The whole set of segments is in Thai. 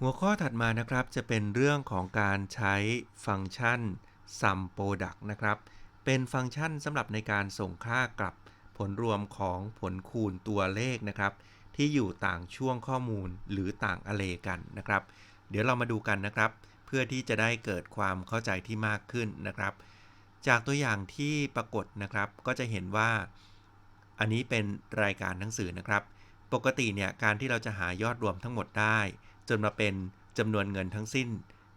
หัวข้อถัดมานะครับจะเป็นเรื่องของการใช้ฟังก์ชัน sum product นะครับ เป็นฟังก์ชันสำหรับในการส่งค่ากลับผลรวมของผลคูณตัวเลขนะครับ ที่อยู่ต่างช่วงข้อมูลหรือต่างอะเลกันนะครับ เดี๋ยวเรามาดูกันนะครับ เพื่อที่จะได้เกิดความเข้าใจที่มากขึ้นนะครับ จากตัวอย่างที่ปรากฏนะครับ ก็จะเห็นว่า อันนี้เป็นรายการหนังสือนะครับ ปกติเนี่ยการที่เราจะหายอดรวมทั้งหมดได้ จนมาเป็นจำนวนเงินทั้งสิ้น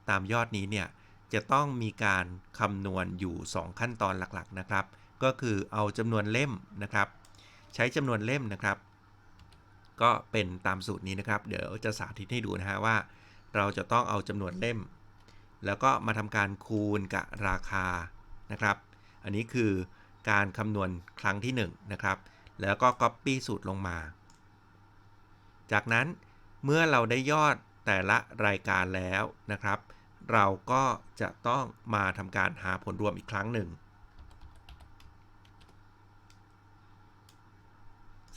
ตามยอดนี้เนี่ยจะต้องมีการคำนวณอยู่ 2 ขั้นตอนหลักๆนะครับ ก็คือเอาจำนวนเล่มนะครับ ใช้จำนวนเล่มนะครับ ก็เป็นตามสูตรนี้นะครับ เดี๋ยวจะสาธิตให้ดูนะฮะว่า เราจะต้องเอาจำนวนเล่ม แล้วก็มาทำการคูณกับราคานะครับ อันนี้คือการคำนวณครั้งที่1นะครับ แล้วก็ Copy สูตรลงมา จากนั้น เมื่อเราได้ยอดแต่ละรายการแล้วนะครับ เราก็จะต้องมาทำการหาผลรวมอีกครั้งหนึ่ง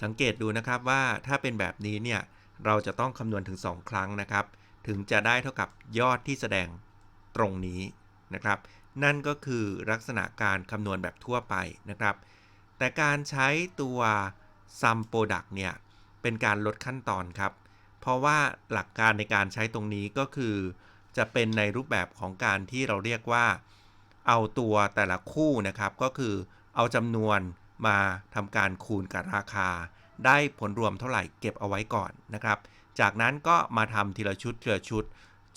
สังเกตดูนะครับว่าถ้าเป็นแบบนี้เนี่ยเราจะต้องคำนวณถึง 2 ครั้งนะครับ ถึงจะได้เท่ากับยอดที่แสดงตรงนี้นะครับ นั่นก็คือลักษณะการคำนวณแบบทั่วไปนะครับ แต่การใช้ตัว sum product เนี่ยเป็นการลดขั้นตอนครับ เพราะว่าหลักการในการใช้ตรงนี้ก็คือ จะเป็นในรูปแบบของการที่เราเรียกว่า เอาตัวแต่ละคู่นะครับ ก็คือเอาจำนวนมาทำการคูณกับราคา ได้ผลรวมเท่าไหร่เก็บเอาไว้ก่อนนะครับ จากนั้นก็มาทำทีละชุดทีละชุด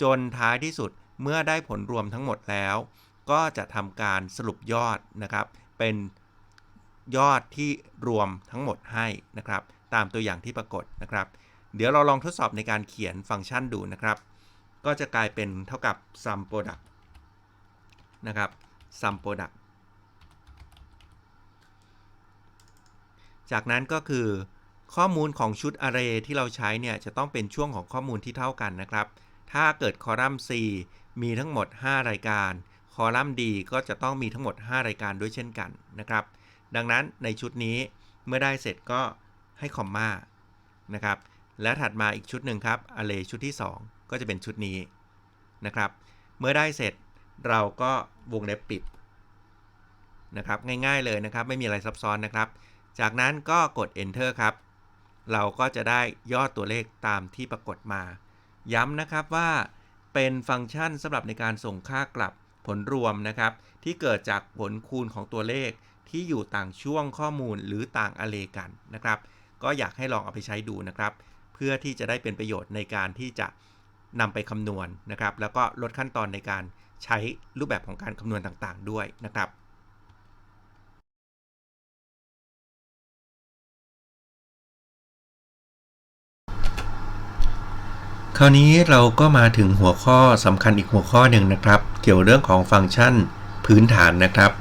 จนท้ายที่สุดเมื่อได้ผลรวมทั้งหมดแล้ว ก็จะทำการสรุปยอดนะครับ เป็นยอดที่รวมทั้งหมดให้นะครับ ตามตัวอย่างที่ปรากฏนะครับ เดี๋ยวเราลองทดสอบในการเขียนฟังก์ชันดูนะครับ ก็จะกลายเป็นเท่ากับ sum product นะครับ sum product จากนั้นก็คือข้อมูลของชุด array ที่เราใช้เนี่ยจะต้องเป็นช่วงของข้อมูลที่เท่ากันนะครับ ถ้าเกิดคอลัมน์ C มีทั้งหมด 5 รายการ คอลัมน์ D ก็จะต้องมีทั้งหมด 5 รายการด้วยเช่นกันนะครับ ดังนั้นในชุดนี้เมื่อได้เสร็จก็ให้คอมมานะครับ และถัดมาอีกชุดหนึ่งครับ array ชุดที่ 2 ก็จะเป็นชุดนี้นะครับ เมื่อได้เสร็จเราก็วงเล็บปิดนะครับ ง่ายๆเลยนะครับ ไม่มีอะไรซับซ้อนนะครับ จากนั้นก็กด enter ครับ เราก็จะได้ยอดตัวเลขตามที่ปรากฏมา ย้ำนะครับว่าเป็นฟังก์ชันสำหรับในการส่งค่ากลับผลรวมนะครับ ที่เกิดจากผลคูณของตัวเลขที่อยู่ต่างช่วงข้อมูลหรือต่างอเลกันนะครับ ก็อยากให้ลองเอาไปใช้ดูนะครับ เพื่อที่จะได้เป็นประโยชน์ในการที่จะนำไปคำนวณนะครับ แล้วก็ลดขั้นตอนในการใช้รูปแบบของการคำนวณต่างๆ ด้วยนะครับคราวนี้เราก็มาถึงหัวข้อสำคัญอีกหัวข้อหนึ่งนะครับ เกี่ยวเรื่องของฟังก์ชันพื้นฐานนะครับ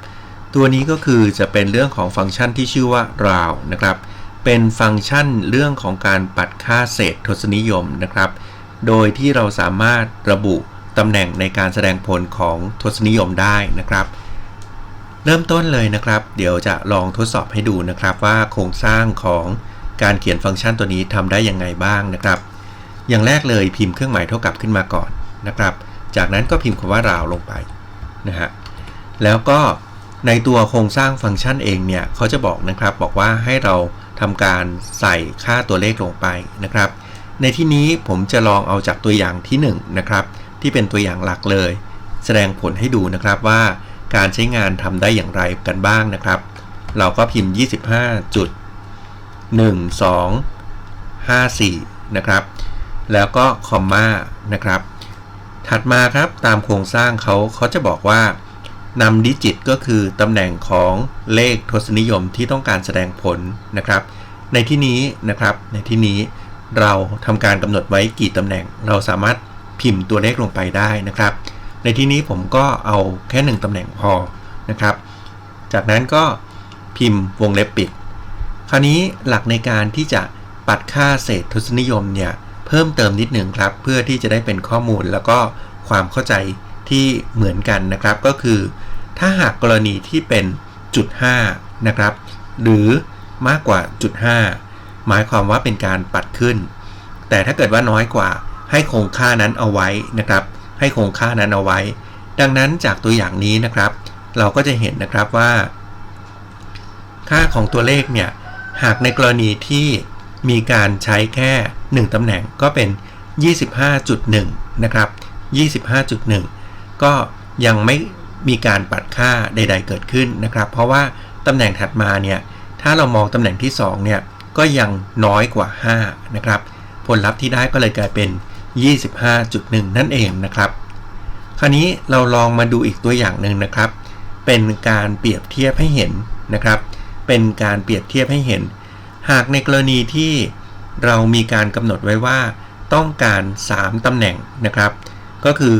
ตัวนี้ก็คือจะเป็นเรื่องของฟังก์ชันที่ชื่อว่า round นะครับ เป็นฟังก์ชันเรื่องของการปัดค่าเศษทศนิยมนะครับ โดยที่เราสามารถระบุตำแหน่งในการแสดงผลของทศนิยมได้นะครับ เริ่มต้นเลยนะครับ เดี๋ยวจะลองทดสอบให้ดูนะครับว่าโครงสร้างของการเขียนฟังก์ชันตัวนี้ทำได้ยังไงบ้างนะครับ อย่างแรกเลยพิมพ์เครื่องหมายเท่ากับขึ้นมาก่อนนะครับ จากนั้นก็พิมพ์คำว่าราวลงไปนะฮะแล้วก็ในตัวโครงสร้างฟังก์ชันเองเนี่ยเขาจะบอกนะครับบอกว่าให้เรา ทำการใส่ค่าตัวเลขลงไปนะครับ ในที่นี้ผมจะลองเอาจากตัวอย่างที่1นะครับที่เป็นตัวอย่างหลักเลย แสดงผลให้ดูนะครับว่าการใช้งานทำได้อย่างไรกันบ้างนะครับ เราก็พิมพ์ 25จุด1 2 5 4 นะครับ แล้วก็คอมมานะครับ ถัดมาครับตามโครงสร้างเขาเขาจะบอกว่า นำดิจิตก็คือตำแหน่งของเลขทศนิยมที่ต้องการแสดงผลนะครับ ในที่นี้นะครับในที่นี้เราทำการกำหนดไว้กี่ตำแหน่ง เราสามารถพิมพ์ตัวเลขลงไปได้นะครับ ในที่นี้ผมก็เอาแค่ 1ตำแหน่งพอนะครับ จากนั้นก็พิมพ์วงเล็บปิด คราวนี้หลักในการที่จะปัดค่าเศษทศนิยมเนี่ยเพิ่มเติมนิดหนึ่งครับ เพื่อที่จะได้เป็นข้อมูลแล้วก็ความเข้าใจ ที่เหมือนกันนะครับก็คือ ถ้าหากกรณีที่เป็นจุด5นะครับ หรือมากกว่าจุด5หมายความว่าเป็นการปัดขึ้น แต่ถ้าเกิดว่าน้อยกว่าให้คงค่านั้นเอาไว้นะครับ ให้คงค่านั้นเอาไว้ ดังนั้นจากตัวอย่างนี้นะครับ เราก็จะเห็นนะครับว่า ค่าของตัวเลขเนี่ยหากในกรณีที่มีการใช้แค่ 1ตำแหน่งก็เป็น 25.1 นะครับ 25.1 ก็ยังไม่มีการปัดค่าใด ๆ เกิดขึ้นนะครับ เพราะว่าตำแหน่งถัดมาเนี่ยถ้าเรามองตำแหน่งที่2เนี่ยก็ยังน้อยกว่า 5 นะครับ ผลลัพธ์ที่ได้ก็เลยกลายเป็น 25.1 นั่นเองนะครับ คราวนี้เราลองมาดูอีกตัวอย่างหนึ่งนะครับ เป็นการเปรียบเทียบให้เห็นนะครับ เป็นการเปรียบเทียบให้เห็น หากในกรณีที่เรามีการกำหนดไว้ว่าต้องการ 3ตำแหน่งนะครับ ก็คือ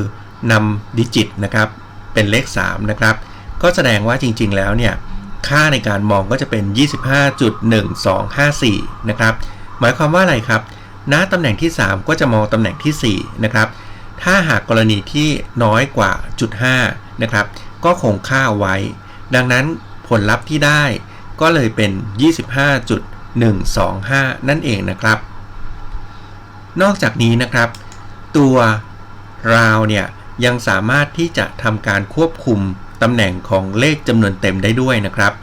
นำดิจิตนะครับเป็นเลข3นะครับก็แสดงว่าจริงๆแล้วเนี่ยค่าในการมองก็จะเป็น 25.1254 นะครับ หมายความว่าอะไรครับ ณ ตำแหน่งที่ 3 ก็จะมองตำแหน่งที่ 4 นะครับ ถ้าหากกรณีที่น้อยกว่าจุด5นะครับ ก็คงค่าไว้ ดังนั้นผลลัพธ์ที่ได้ก็เลยเป็น 25.125 นั่นเองนะครับ นอกจากนี้นะครับ ตัวราวเนี่ย ยังสามารถที่จะทำการควบคุมตำแหน่งของเลขจำนวนเต็มได้ด้วยนะครับ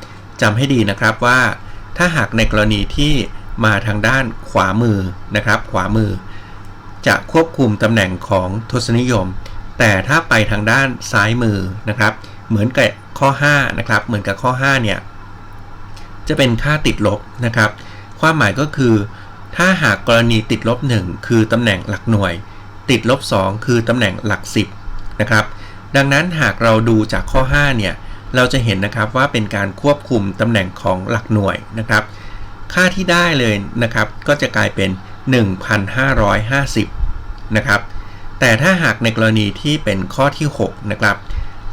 จำให้ดีนะครับว่า ถ้าหากในกรณีที่มาทางด้านขวามือนะครับ ขวามือ จะควบคุมตำแหน่งของทศนิยม แต่ถ้าไปทางด้านซ้ายมือนะครับ เหมือนกับข้อ5นะครับเหมือนกับข้อ5เนี่ยจะเป็นค่าติดลบนะครับ ความหมายก็คือ ถ้าหากกรณีติดลบ 1 คือตำแหน่งหลักหน่วย ติดลบ 2 คือตำแหน่งหลัก 10 นะครับ ดังนั้นหากเราดูจากข้อ 5 เนี่ย เราจะเห็นนะครับว่าเป็นการควบคุมตำแหน่งของหลักหน่วยนะครับ ค่าที่ได้เลยนะครับ ก็จะกลายเป็น 1,550 นะครับ แต่ถ้าหากในกรณีที่เป็นข้อที่ 6 นะครับ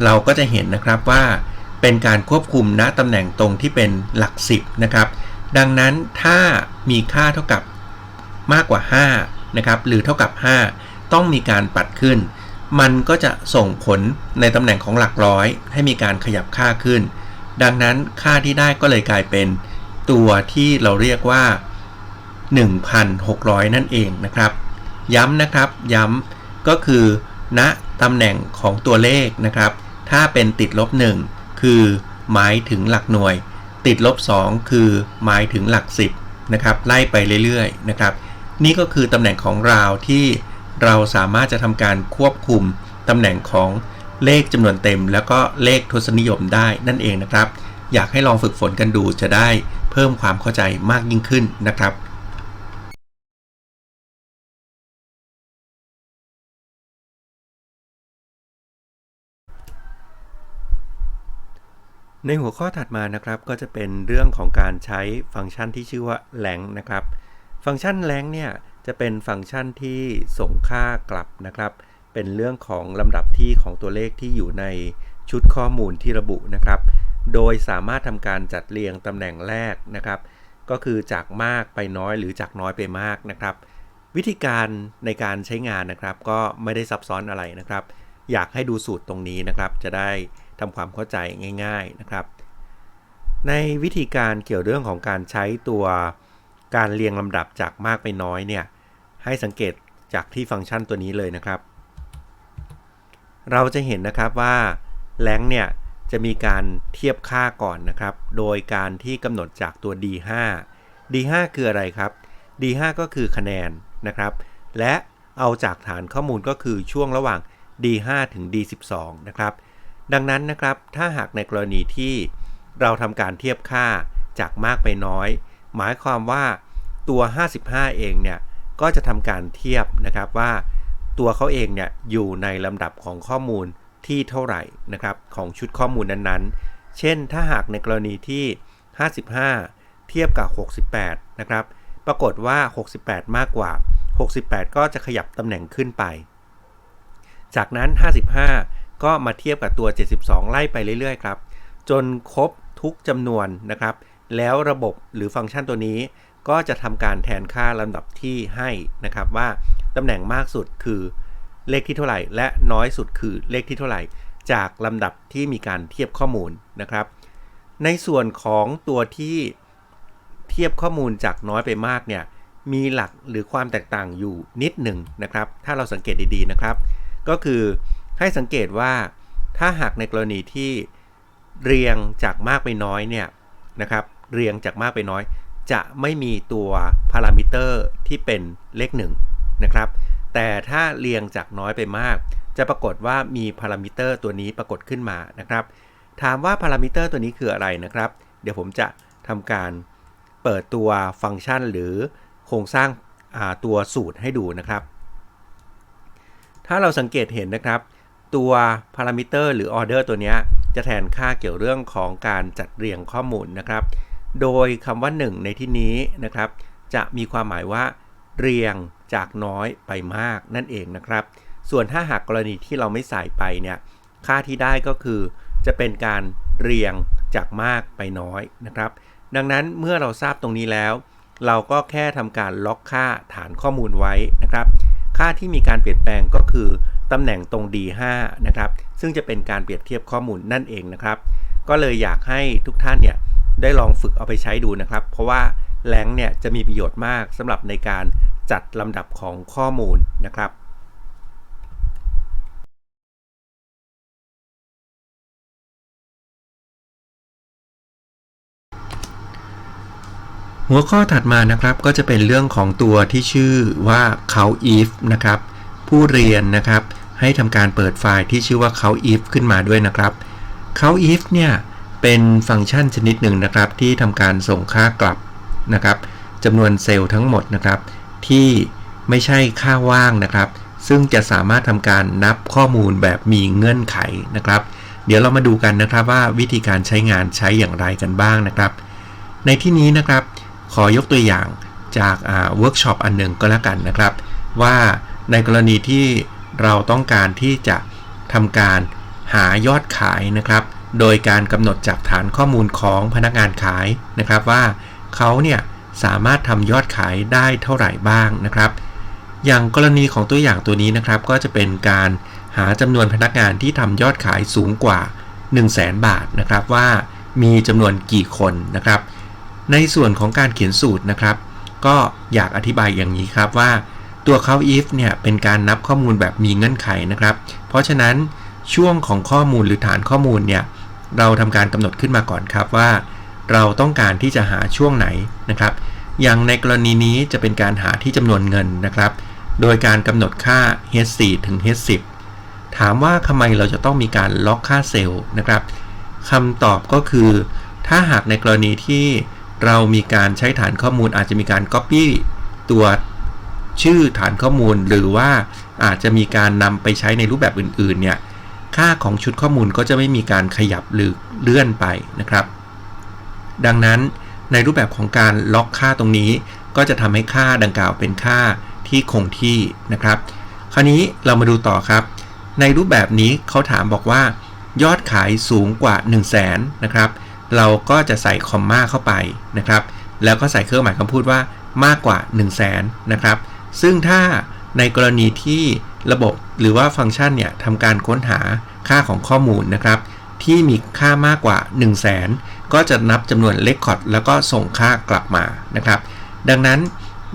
เราก็จะเห็นนะครับว่าเป็นการควบคุมณตำแหน่งตรงที่เป็นหลัก 10 นะครับ ดังนั้นถ้ามีค่าเท่ากับมากกว่า 5 นะครับ หรือเท่ากับ 5 ต้องมีการปัดขึ้น มันก็จะส่งผลในตำแหน่งของหลักร้อย ให้มีการขยับค่าขึ้น ดังนั้นค่าที่ได้ก็เลยกลายเป็นตัวที่เราเรียกว่า 1,600 นั่นเองนะครับ ย้ำนะครับย้ำก็คือณตำแหน่งของตัวเลขนะครับ ถ้าเป็นติดลบ 1 คือหมายถึงหลักหน่วย ติดลบ 2 คือหมายถึงหลัก 10นะครับไล่ไปเรื่อยๆนะครับ นี่ก็คือตำแหน่งของราวที่ เราสามารถจะทำการควบคุมตำแหน่งของเลขจำนวนเต็ม แล้วก็เลขทศนิยมได้นั่นเองนะครับ อยากให้ลองฝึกฝนกันดูจะได้เพิ่มความเข้าใจมากยิ่งขึ้นนะครับในหัวข้อถัดมานะครับก็จะเป็นเรื่องของการใช้ฟังก์ชันที่ชื่อว่าแ a งนะครับ ฟังก์ชันแ a งเนี่ยจะเป็นฟังก์ชันที่ส่งค่ากลับนะครับ เป็นเรื่องของลำดับที่ของตัวเลขที่อยู่ในชุดข้อมูลที่ระบุนะครับ โดยสามารถทำการจัดเรียงตำแหน่งแรกนะครับ ก็คือจากมากไปน้อยหรือจากน้อยไปมากนะครับ วิธีการในการใช้งานนะครับ ก็ไม่ได้ซับซ้อนอะไรนะครับ อยากให้ดูสูตรตรงนี้นะครับ จะได้ทำความเข้าใจง่าย ๆนะครับ ในวิธีการเกี่ยวเรื่องของการใช้ตัว การเรียงลำดับจากมากไปน้อยเนี่ยให้สังเกตจากที่ฟังก์ชันตัวนี้เลยนะครับ เราจะเห็นนะครับว่าแลงเนี่ยจะมีการเทียบค่าก่อนนะครับ โดยการที่กำหนดจากตัว D5 D5 คืออะไรครับ D5 ก็คือคะแนนนะครับ และเอาจากฐานข้อมูลก็คือช่วงระหว่าง D5 ถึง D12 นะครับ ดังนั้นนะครับถ้าหากในกรณีที่เราทำการเทียบค่าจากมากไปน้อย หมายความว่าตัว 55 เองเนี่ยก็จะทำการเทียบนะครับว่าตัวเขาเองเนี่ยอยู่ในลำดับของข้อมูลที่เท่าไหร่นะครับของชุดข้อมูลนั้นๆ เช่นถ้าหากในกรณีที่ 55 เทียบกับ 68 นะครับ ปรากฏว่า 68 มากกว่า 68 ก็จะขยับตำแหน่งขึ้นไป จากนั้น 55 ก็มาเทียบกับตัว 72 ไล่ไปเรื่อยๆ ครับ จนครบทุกจำนวนนะครับ แล้วระบบหรือฟังก์ชันตัวนี้ ก็จะทำการแทนค่าลำดับที่ให้นะครับว่าตำแหน่งมากสุดคือเลขที่เท่าไหร่ และน้อยสุดคือเลขที่เท่าไหร่ จากลำดับที่มีการเทียบข้อมูลนะครับ ในส่วนของตัวที่เทียบข้อมูลจากน้อยไปมากเนี่ยมีหลักหรือความแตกต่างอยู่นิดหนึ่งนะครับ ถ้าเราสังเกตดีๆนะครับ ก็คือให้สังเกตว่าถ้าหากในกรณีที่เรียงจากมากไปน้อยเนี่ยนะครับ เรียงจากมากไปน้อย จะไม่มีตัวพารามิเตอร์ที่เป็นเลขหนึ่งนะครับ แต่ถ้าเรียงจากน้อยไปมาก จะปรากฏว่ามีพารามิเตอร์ตัวนี้ปรากฏขึ้นมานะครับ ถามว่าพารามิเตอร์ตัวนี้คืออะไรนะครับ เดี๋ยวผมจะทำการเปิดตัวฟังก์ชันหรือโครงสร้างตัวสูตรให้ดูนะครับ ถ้าเราสังเกตเห็นนะครับ ตัวพารามิเตอร์หรือออเดอร์ตัวนี้จะแทนค่าเกี่ยวเรื่องของการจัดเรียงข้อมูลนะครับ โดยคำว่า 1 ในที่นี้นะครับ จะมีความหมายว่า เรียงจากน้อยไปมากนั่นเองนะครับ ส่วนถ้าหากกรณีที่เราไม่ใส่ไปเนี่ยค่าที่ได้ก็คือ จะเป็นการเรียงจากมากไปน้อยนะครับ ดังนั้นเมื่อเราทราบตรงนี้แล้ว เราก็แค่ทำการล็อกค่าฐานข้อมูลไว้นะครับ ค่าที่มีการเปลี่ยนแปลงก็คือตำแหน่งตรง D5 นะครับ ซึ่งจะเป็นการเปรียบเทียบข้อมูลนั่นเองนะครับ ก็เลยอยากให้ทุกท่านเนี่ย ได้ลองฝึกเอาไปใช้ดูนะครับ เพราะว่าแลงเนี่ยจะมีประโยชน์มากสำหรับในการจัดลำดับของข้อมูลนะครับหัวข้อถัดมานะครับก็จะเป็นเรื่องของตัวที่ชื่อว่า count if นะครับ ผู้เรียนนะครับให้ทำการเปิดไฟล์ที่ชื่อว่า count if ขึ้นมาด้วยนะครับ count if เนี่ย เป็นฟังก์ชันชนิดหนึ่งนะครับ ที่ทำการส่งค่ากลับนะครับจำนวนเซลล์ทั้งหมดนะครับ ที่ไม่ใช่ค่าว่างนะครับ ซึ่งจะสามารถทำการนับข้อมูลแบบมีเงื่อนไขนะครับ เดี๋ยวเรามาดูกันนะครับว่าวิธีการใช้งานใช้อย่างไรกันบ้างนะครับ ในที่นี้นะครับ ขอยกตัวอย่างจากเวิร์กช็อปอันหนึ่งก็แล้วกันนะครับ ว่าในกรณีที่เราต้องการที่จะทำการหายอดขายนะครับ โดยการกำหนดจากฐานข้อมูลของพนักงานขายนะครับว่าเขาเนี่ยสามารถทำยอดขายได้เท่าไหร่บ้างนะครับ อย่างกรณีของตัวอย่างตัวนี้นะครับ ก็จะเป็นการหาจำนวนพนักงานที่ทำยอดขายสูงกว่า 1 0 0 0 0แบาทนะครับว่ามีจำนวนกี่คนนะครับ ในส่วนของการเขียนสูตรนะครับ ก็อยากอธิบายอย่างนี้ครับว่า ตัวเขา if เนี่ยเป็นการนับข้อมูลแบบมีเงื่อนไขนะครับ เพราะฉะนั้นช่วงของข้อมูลหรือฐานข้อมูลเนี่ย เราทำการกำหนดขึ้นมาก่อนครับว่า เราต้องการที่จะหาช่วงไหนนะครับ อย่างในกรณีนี้จะเป็นการหาที่จำนวนเงินนะครับ โดยการกำหนดค่า h4 ถึง h10 ถามว่าทำไมเราจะต้องมีการล็อกค่าเซลล์นะครับคำตอบก็คือ ถ้าหากในกรณีที่เรามีการใช้ฐานข้อมูลอาจจะมีการ Copy ตัวชื่อฐานข้อมูลหรือว่าอาจจะมีการนำไปใช้ในรูปแบบอื่นๆเนี่ย ค่าของชุดข้อมูลก็จะไม่มีการขยับหรือเลื่อนไปนะครับ ดังนั้นในรูปแบบของการล็อกค่าตรงนี้ ก็จะทำให้ค่าดังกล่าวเป็นค่าที่คงที่นะครับ คราวนี้เรามาดูต่อครับ ในรูปแบบนี้เขาถามบอกว่า ยอดขายสูงกว่า 1 0 0 0 0แสนนะครับ เราก็จะใส่คอมมาเข้าไปนะครับ แล้วก็ใส่เครื่องหมายคำพูดว่ามากกว่า 1 0 0 0 0แสนนะครับ ซึ่งถ้าในกรณีที่ ระบบหรือว่าฟังก์ชันเนี่ยทำการค้นหาค่าของข้อมูลนะครับ ที่มีค่ามากกว่า 1 0 0 0 0แสนก็จะนับจำนวนเลคคอร์ดแล้วก็ส่งค่ากลับมานะครับ ดังนั้น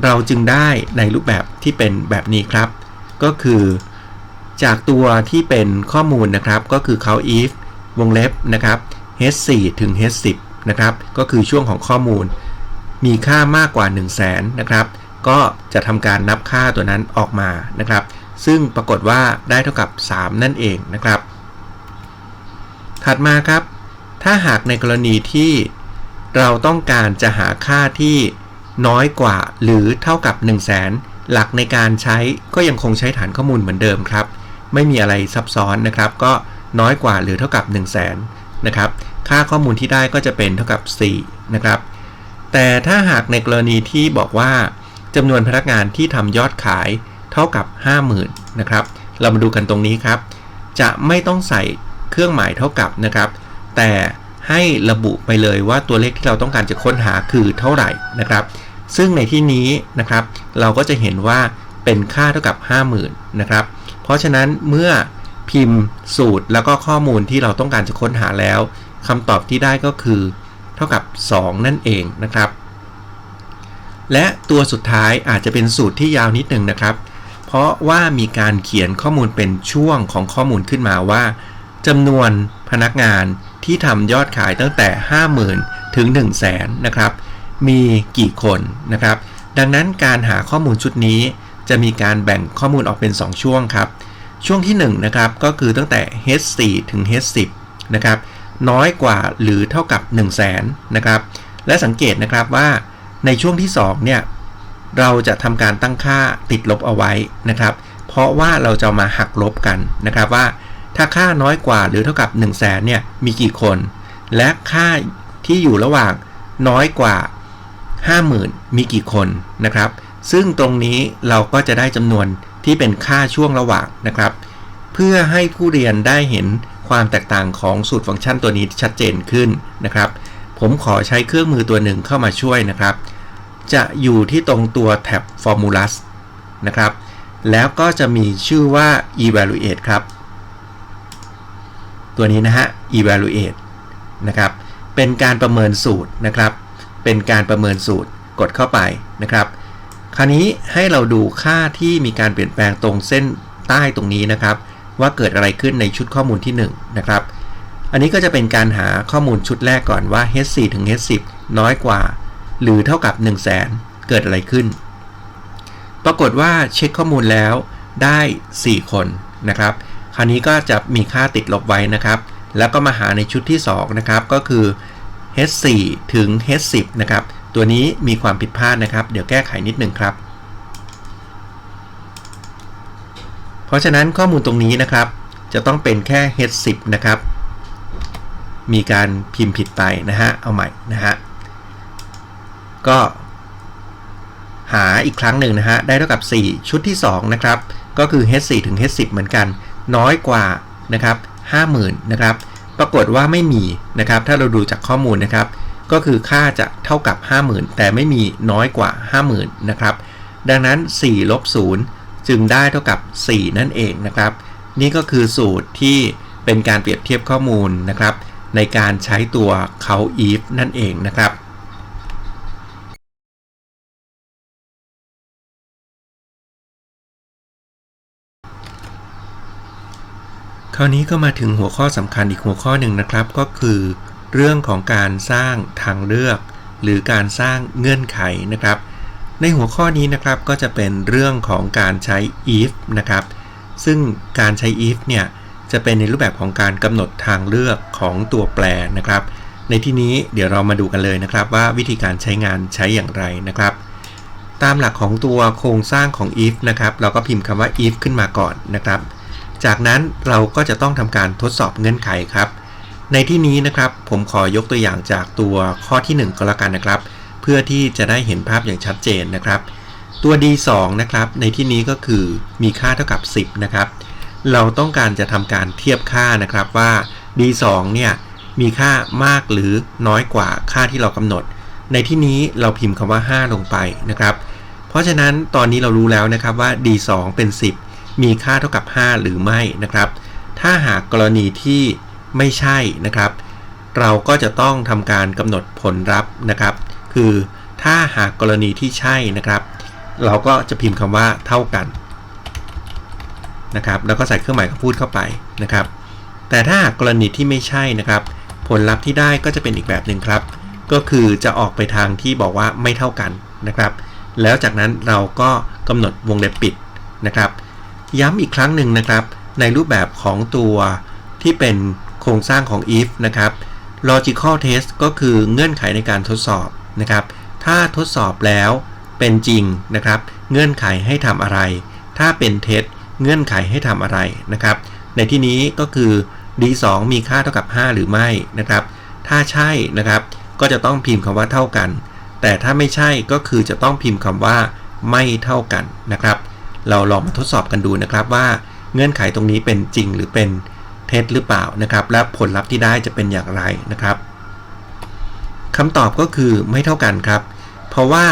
เราจึงได้ในรูปแบบที่เป็นแบบนี้ครับ ก็คือ จากตัวที่เป็นข้อมูลนะครับ ก็คือเขา if วงเล็บนะครับ h4 ถึง h10 นะครับ ก็คือช่วงของข้อมูล มีค่ามากกว่า 1 0 0 0 0แสนนะครับ ก็จะทำการนับค่าตัวนั้นออกมานะครับ ซึ่งปรากฏว่าได้เท่ากับ 3 นั่นเองนะครับ ถัดมาครับ ถ้าหากในกรณีที่เราต้องการจะหาค่าที่น้อยกว่าหรือเท่ากับ 1 0 0 0 0แสนหลักในการใช้ก็ยังคงใช้ฐานข้อมูลเหมือนเดิมครับ ไม่มีอะไรซับซ้อนนะครับ ก็น้อยกว่าหรือเท่ากับ 1 0 0 0 0แสนนะครับ ค่าข้อมูลที่ได้ก็จะเป็นเท่ากับ 4 นะครับ แต่ถ้าหากในกรณีที่บอกว่าจำนวนพนักงานที่ทำยอดขาย เท่ากับ 50,000นะครับ เรามาดูกันตรงนี้ครับ จะไม่ต้องใส่เครื่องหมายเท่ากับนะครับ แต่ให้ระบุไปเลยว่าตัวเลขที่เราต้องการจะค้นหาคือเท่าไหร่นะครับ ซึ่งในที่นี้นะครับ เราก็จะเห็นว่าเป็นค่าเท่ากับ 50,000นะครับ เพราะฉะนั้นเมื่อพิมพ์สูตรแล้วก็ข้อมูลที่เราต้องการจะค้นหาแล้วคำตอบที่ได้ก็คือ เท่ากับ 2 นั่นเองนะครับ และตัวสุดท้ายอาจจะเป็นสูตรที่ยาวนิดหนึ่งนะครับ ราะว่ามีการเขียนข้อมูลเป็นช่วงของข้อมูลขึ้นมาว่าจำนวนพนักงานที่ทำยอดขายตั้งแต่ 50,000 ถึง 1 0 0 0 0แสนนะครับ มีกี่คนนะครับ ดังนั้นการหาข้อมูลชุดนี้ จะมีการแบ่งข้อมูลออกเป็น 2 ช่วงครับ ช่วงที่1นะครับก็คือตั้งแต่ H4 ถึง H10 นะครับ น้อยกว่าหรือเท่ากับ 1 0 0 0 0แสนนะครับ และสังเกตนะครับว่าในช่วงที่2เนี่ย เราจะทำการตั้งค่าติดลบเอาไว้นะครับ เพราะว่าเราจะมาหักลบกันนะครับว่า ถ้าค่าน้อยกว่าหรือเท่ากับ 1 0 0 0 0แสนเนี่ยมีกี่คน และค่าที่อยู่ระหว่างน้อยกว่า 50,000 มีกี่คนนะครับ ซึ่งตรงนี้เราก็จะได้จำนวนที่เป็นค่าช่วงระหว่างนะครับ เพื่อให้ผู้เรียนได้เห็นความแตกต่างของสูตรฟังก์ชันตัวนี้ชัดเจนขึ้นนะครับ ผมขอใช้เครื่องมือตัวหนึ่งเข้ามาช่วยนะครับ จะอยู่ที่ตรงตัวแท็บ Formulas นะครับ แล้วก็จะมีชื่อว่า Evaluate ครับ ตัวนี้นะฮะ Evaluate นะครับ เป็นการประเมินสูตรนะครับ เป็นการประเมินสูตรกดเข้าไปนะครับ คราวนี้ให้เราดูค่าที่มีการเปลี่ยนแปลงตรงเส้นใต้ตรงนี้นะครับ ว่าเกิดอะไรขึ้นในชุดข้อมูลที่ 1 นะครับ อันนี้ก็จะเป็นการหาข้อมูลชุดแรกก่อนว่า H4 ถึง H10 น้อยกว่า หรือเท่ากับ 1 0 0 0 0แสนเกิดอะไรขึ้น ปรากฏว่าเช็คข้อมูลแล้วได้ 4 คนนะครับ คราวนี้ก็จะมีค่าติดลบไว้นะครับ แล้วก็มาหาในชุดที่ 2 นะครับ ก็คือ H4 ถึง H10 นะครับ ตัวนี้มีความผิดพลาดนะครับ เดี๋ยวแก้ไขนิดหนึ่งครับ เพราะฉะนั้นข้อมูลตรงนี้นะครับ จะต้องเป็นแค่ H10 นะครับ มีการพิมพ์ผิดไปนะฮะ เอาใหม่นะฮะ ก็หาอีกครั้งหนึ่งนะฮะ ได้เท่ากับ 4 ชุดที่ 2 นะครับ ก็คือ H4 ถึง H10 เหมือนกัน น้อยกว่านะครับ50,000นะครับ ปรากฏว่าไม่มีนะครับ ถ้าเราดูจากข้อมูลนะครับ ก็คือค่าจะเท่ากับ 50,000 แต่ไม่มีน้อยกว่า 50,000นะครับ ดังนั้น4ลบ0จึงได้เท่ากับ 4 นั่นเองนะครับ นี่ก็คือสูตรที่เป็นการเปรียบเทียบข้อมูลนะครับ ในการใช้ตัวเขา if นั่นเองนะครับ คราวนี้ก็มาถึงหัวข้อสำคัญอีกหัวข้อหนึ่งนะครับ ก็คือ เรื่องของการสร้างทางเลือก หรือการสร้างเงื่อนไขนะครับ ในหัวข้อนี้นะครับก็จะเป็นเรื่องของการใช้ if นะครับ ซึ่งการใช้ if เนี่ยจะเป็นในรูปแบบของการกำหนดทางเลือกของตัวแปรนะครับ ในที่นี้เดี๋ยวเรามาดูกันเลยนะครับว่าวิธีการใช้งานใช้อย่างไรนะครับ ตามหลักของตัวโครงสร้างของ if นะครับ เราก็พิมพ์คำว่า if ขึ้นมาก่อนนะครับ จากนั้นเราก็จะต้องทำการทดสอบเงื่อนไขครับ ในที่นี้นะครับผมขอยกตัวอย่างจากตัวข้อที่ 1 ก็แล้วกันนะครับ เพื่อที่จะได้เห็นภาพอย่างชัดเจนนะครับ ตัว d2 นะครับ ในที่นี้ก็คือมีค่าเท่ากับ 10 นะครับ เราต้องการจะทำการเทียบค่านะครับว่า d2 เนี่ยมีค่ามากหรือน้อยกว่าค่าที่เรากำหนด ในที่นี้เราพิมพ์คำว่า 5 ลงไปนะครับ เพราะฉะนั้นตอนนี้เรารู้แล้วนะครับว่า d2 เป็น 10 มีค่าเท่ากับ 5 หรือไม่นะครับ ถ้าหากกรณีที่ไม่ใช่นะครับ เราก็จะต้องทำการกำหนดผลลัพธ์นะครับ คือถ้าหากกรณีที่ใช่นะครับ เราก็จะพิมพ์คำว่าเท่ากันนะครับ แล้วก็ใส่เครื่องหมายคำพูดเข้าไปนะครับ แต่ถ้าหากกรณีที่ไม่ใช่นะครับ ผลลัพธ์ที่ได้ก็จะเป็นอีกแบบหนึ่งครับ ก็คือจะออกไปทางที่บอกว่าไม่เท่ากันนะครับ แล้วจากนั้นเราก็กำหนดวงเล็บปิดนะครับ ย้ำอีกครั้งหนึ่งนะครับ ในรูปแบบของตัวที่เป็นโครงสร้างของ if นะครับ logical test ก็คือเงื่อนไขในการทดสอบนะครับ ถ้าทดสอบแล้วเป็นจริงนะครับ เงื่อนไขให้ทำอะไร ถ้าเป็นเท็จเงื่อนไขให้ทำอะไรนะครับ ในที่นี้ก็คือ d2 มีค่าเท่ากับ 5 หรือไม่นะครับ ถ้าใช่นะครับ ก็จะต้องพิมพ์คำว่าเท่ากัน แต่ถ้าไม่ใช่ก็คือจะต้องพิมพ์คำว่าไม่เท่ากันนะครับ เราลองมาทดสอบกันดูนะครับว่าเงื่อนไขตรงนี้เป็นจริงหรือเป็นเท็จหรือเปล่านะครับ และผลลัพธ์ที่ได้จะเป็นอย่างไรนะครับคำตอบก็คือไม่เท่ากันครับ เพราะว่า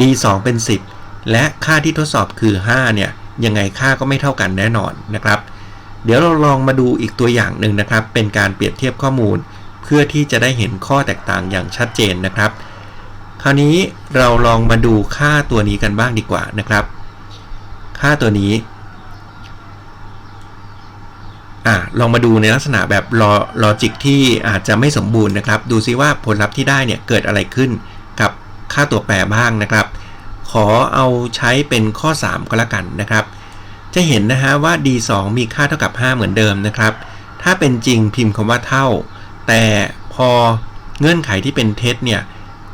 d2 เป็น 10 และค่าที่ทดสอบคือ 5 เนี่ย ยังไงค่าก็ไม่เท่ากันแน่นอนนะครับ เดี๋ยวเราลองมาดูอีกตัวอย่างหนึ่งนะครับ เป็นการเปรียบเทียบข้อมูล เพื่อที่จะได้เห็นข้อแตกต่างอย่างชัดเจนนะครับคคราวนี้เราลองมาดูค่าตัวนี้กันบ้างดีกว่านะครับ ค่าตัวนี้อ่าลองมาดูในลักษณะแบบลอลอจิกที่อาจจะไม่สมบูรณ์นะครับ ดูซิว่าผลลัพธ์ที่ได้เนี่ยเกิดอะไรขึ้นกับค่าตัวแปรบ้างนะครับ ขอเอาใช้เป็นข้อ 3 ก็แล้วกันนะครับ จะเห็นนะฮะว่า d2 มีค่าเท่ากับ 5 เหมือนเดิมนะครับ ถ้าเป็นจริงพิมพ์คำว่าเท่า แต่พอเงื่อนไขที่เป็นเท็จเนี่ย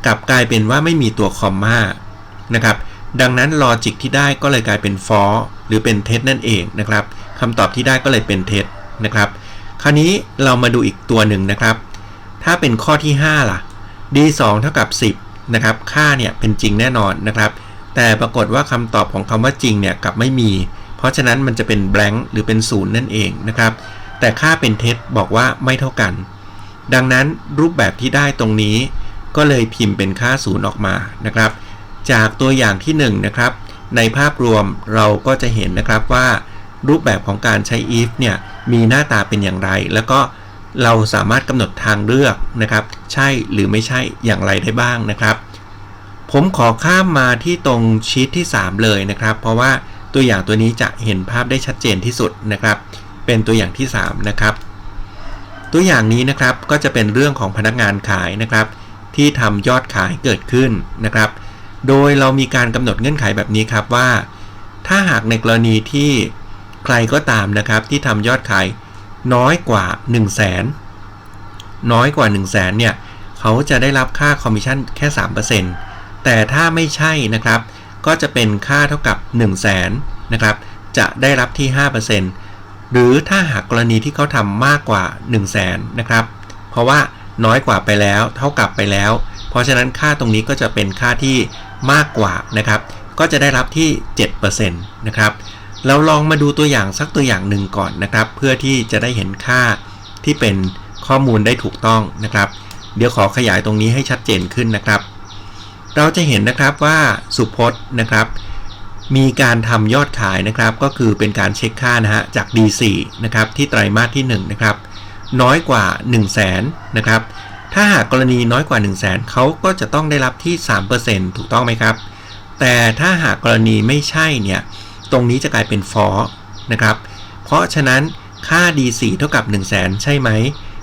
กลับกลายเป็นว่าไม่มีตัวคอมมานะครับ ดังนั้นลอจิกที่ได้ก็เลยกลายเป็นฟอรหรือเป็นเท็จนั่นเองนะครับคำตอบที่ได้ก็เลยเป็นเท็จนะครับ คราวนี้เรามาดูอีกตัวหนึ่งนะครับ ถ้าเป็นข้อที่ 5 ล่ะ d2 เท่ากับ 10นะครับค่าเนี่ยเป็นจริงแน่นอนนะครับ แต่ปรากฏว่าคำตอบของคำว่าจริงเนี่ยกลับไม่มี เพราะฉะนั้นมันจะเป็น blank หรือเป็นศูนย์นั่นเองนะครับ แต่ค่าเป็นเท็จบอกว่าไม่เท่ากัน ดังนั้นรูปแบบที่ได้ตรงนี้ก็เลยพิมพ์เป็นค่าศูนย์ออกมานะครับ จากตัวอย่างที่1นนะครับ ในภาพรวมเราก็จะเห็นนะครับว่า รูปแบบของการใช้ if เนี่ยมีหน้าตาเป็นอย่างไร แล้วก็เราสามารถกำหนดทางเลือกนะครับ ใช่หรือไม่ใช่อย่างไรได้บ้างนะครับ ผมขอข้ามมาที่ตรงชีตที่ 3 เลยนะครับ เพราะว่าตัวอย่างตัวนี้จะเห็นภาพได้ชัดเจนที่สุดนะครับ เป็นตัวอย่างที่ 3 นะครับ ตัวอย่างนี้นะครับก็จะเป็นเรื่องของพนักงานขายนะครับ ที่ทำยอดขายเกิดขึ้นนะครับ โดยเรามีการกำหนดเงื่อนไขแบบนี้ครับว่า ถ้าหากในกรณีที่ใครก็ตามนะครับที่ทำยอดขายน้อยกว่า 1 0 0 0 0แสนน้อยกว่า 1 0 0 0 0แสนเนี่ยเขาจะได้รับค่าคอมมิชชั่นแค่ 3%แต่ถ้าไม่ใช่นะครับ ก็จะเป็นค่าเท่ากับ 1 0 0 0 0แสนนะครับจะได้รับที่ 5%หรือถ้าหากกรณีที่เขาทำมากกว่า 1 0 0 0 0แสนนะครับ เพราะว่า น้อยกว่าไปแล้ว เท่ากับไปแล้ว เพราะฉะนั้นค่าตรงนี้ก็จะเป็นค่าที่มากกว่านะครับ ก็จะได้รับที่ 7%นะครับ เราลองมาดูตัวอย่างสักตัวอย่างหนึ่งก่อนนะครับ เพื่อที่จะได้เห็นค่าที่เป็นข้อมูลได้ถูกต้องนะครับ เดี๋ยวขอขยายตรงนี้ให้ชัดเจนขึ้นนะครับ เราจะเห็นนะครับว่าสุพจน์นะครับ มีการทำยอดขายนะครับ ก็คือเป็นการเช็คค่านะฮะจาก D4 นะครับที่ไตรมาสที่1นะครับ น้อยกว่า 1 0 0 0 0แสนนะครับ ถ้าหากกรณีน้อยกว่า 1 0 0 0 0แสนเขาก็จะต้องได้รับที่ 3%ถูกต้องไหมครับ แต่ถ้าหากกรณีไม่ใช่เนี่ยตรงนี้จะกลายเป็น for นะครับ เพราะฉะนั้นค่า d4 เท่ากับ 1 0 0 0 0แสนใช่ไหม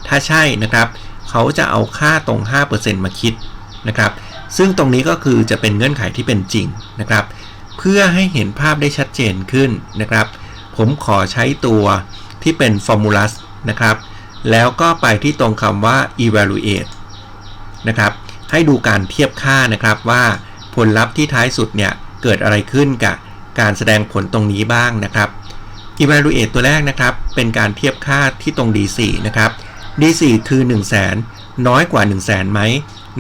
ถ้าใช่นะครับ เขาจะเอาค่าตรง 5%มาคิดนะครับ ซึ่งตรงนี้ก็คือจะเป็นเงื่อนไขที่เป็นจริงนะครับ เพื่อให้เห็นภาพได้ชัดเจนขึ้นนะครับ ผมขอใช้ตัวที่เป็น formulas นะครับ แล้วก็ไปที่ตรงคำว่า evaluate นะครับ ให้ดูการเทียบค่านะครับว่าผลลัพธ์ที่ท้ายสุดเนี่ย เกิดอะไรขึ้นกับการแสดงผลตรงนี้บ้างนะครับ evaluate ตัวแรกนะครับ เป็นการเทียบค่าที่ตรง D4 นะครับ D4 คือ 1 0 0 0 0แสนน้อยกว่า 1 0 0 0 0แสนไหม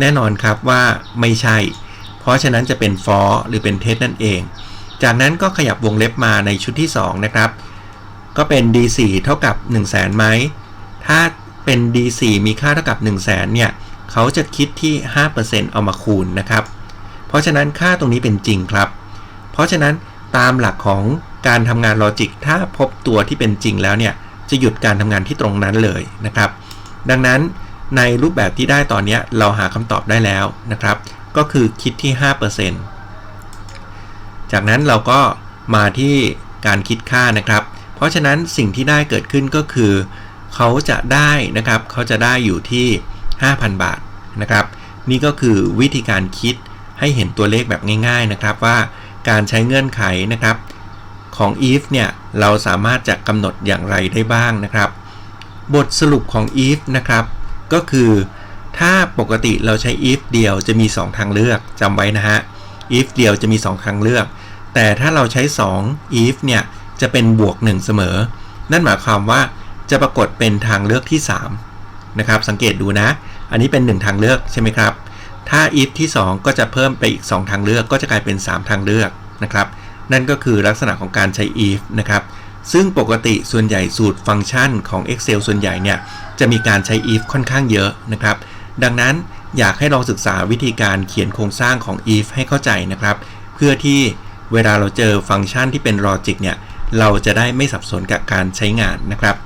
แน่นอนครับว่าไม่ใช่ เพราะฉะนั้นจะเป็น for หรือเป็น test นั่นเอง จากนั้นก็ขยับวงเล็บมาในชุดที่ 2 นะครับ ก็เป็น D4 เท่ากับ 1 0 0 0 0แสนไหม ถ้าเป็น D4 มีค่าเท่ากับ 1 0 0 0 0แสนเนี่ยเขาจะคิดที่ 5%เอามาคูณนะครับ เพราะฉะนั้นค่าตรงนี้เป็นจริงครับ เพราะฉะนั้นตามหลักของการทำงานลอจิก ถ้าพบตัวที่เป็นจริงแล้วเนี่ย จะหยุดการทำงานที่ตรงนั้นเลยนะครับ ดังนั้นในรูปแบบที่ได้ตอนนี้เราหาคำตอบได้แล้วนะครับ ก็คือคิดที่ 5%จากนั้นเราก็มาที่การคิดค่านะครับ เพราะฉะนั้นสิ่งที่ได้เกิดขึ้นก็คือ เขาจะได้นะครับเขาจะได้อยู่ที่ 5,000 บาทนะครับ นี่ก็คือวิธีการคิดให้เห็นตัวเลขแบบง่าย ๆนะครับว่าการใช้เงื่อนไขนะครับของ if เนี่ยเราสามารถจะกำหนดอย่างไรได้บ้างนะครับ บทสรุปของ if นะครับ ก็คือถ้าปกติเราใช้ if เดียวจะมี 2 ทางเลือกจำไว้นะฮะ if เดียวจะมี 2 ทางเลือก แต่ถ้าเราใช้ 2 if เนี่ยจะเป็นบวก 1 เสมอ นั่นหมายความว่า จะปรากฏเป็นทางเลือกที่3นะครับสังเกตดูนะ อันนี้เป็น 1 ทางเลือกใช่ไหมครับ ถ้า if ที่ 2 ก็จะเพิ่มไปอีก 2 ทางเลือกก็จะกลายเป็น 3 ทางเลือกนะครับ นั่นก็คือลักษณะของการใช้ if นะครับซึ่งปกติส่วนใหญ่สูตรฟังก์ชันของ Excel ส่วนใหญ่เนี่ยจะมีการใช้ if ค่อนข้างเยอะนะครับ ดังนั้นอยากให้ลองศึกษาวิธีการเขียนโครงสร้างของ if ให้เข้าใจนะครับ เพื่อที่เวลาเราเจอฟังก์ชันที่เป็น logic เนี่ยเราจะได้ไม่สับสนกับการใช้งานนะครับ